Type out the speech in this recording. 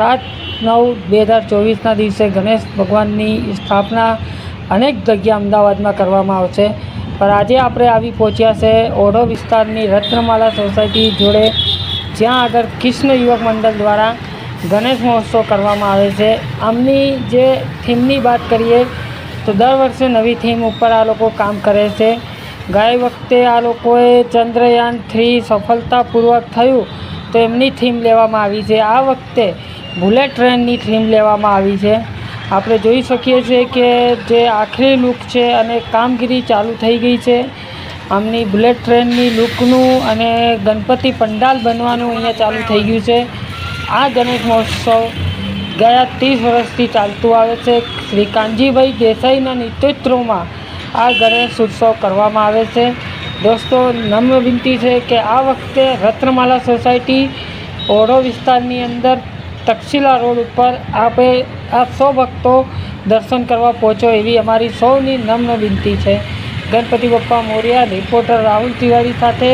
સાત નવ બે હજાર ચોવીસના દિવસે ગણેશ ભગવાનની સ્થાપના અનેક જગ્યા અમદાવાદમાં કરવામાં આવશે. પણ આજે આપણે આવી પહોંચ્યા છે ઓઢો વિસ્તારની રત્નમાલા સોસાયટી જોડે, જ્યાં આગળ કૃષ્ણ યુવક મંડળ દ્વારા ગણેશ મહોત્સવ કરવામાં આવે છે. આમની જે થીમની વાત કરીએ, તો દર વર્ષે નવી થીમ ઉપર આ લોકો કામ કરે છે. ગાય વખતે આ લોકોએ ચંદ્રયાન થ્રી સફળતાપૂર્વક થયું, તો એમની થીમ લેવામાં આવી છે. આ વખતે બુલેટ ટ્રેનની થીમ લેવામાં આવી છે. આપણે જોઈ શકીએ છીએ કે જે આખરી લુક છે અને કામગીરી ચાલુ થઈ ગઈ છે. આમની બુલેટ ટ્રેનની લુકનું અને ગણપતિ પંડાલ બનવાનું અહીંયા ચાલુ થઈ ગયું છે. આ ગણેશ મહોત્સવ ગયા ત્રીસ વર્ષથી ચાલતું આવે છે. શ્રી કાનજીભાઈ દેસાઈના નેતૃત્વમાં આ ગણેશ ઉત્સવ કરવામાં આવે છે. દોસ્તો, નમ્ર વિનંતી છે કે આ વખતે રત્નમાલા સોસાયટી ઓરો વિસ્તારની અંદર તક્ષશિલા રોડ ઉપર આપે આપ સૌ ભક્તો દર્શન કરવા પહોંચો એવી અમારી સૌની નમ્ર વિનંતી છે. ગણપતિ બપ્પા મોર્યા, રિપોર્ટર રાહુલ તિવારી સાથે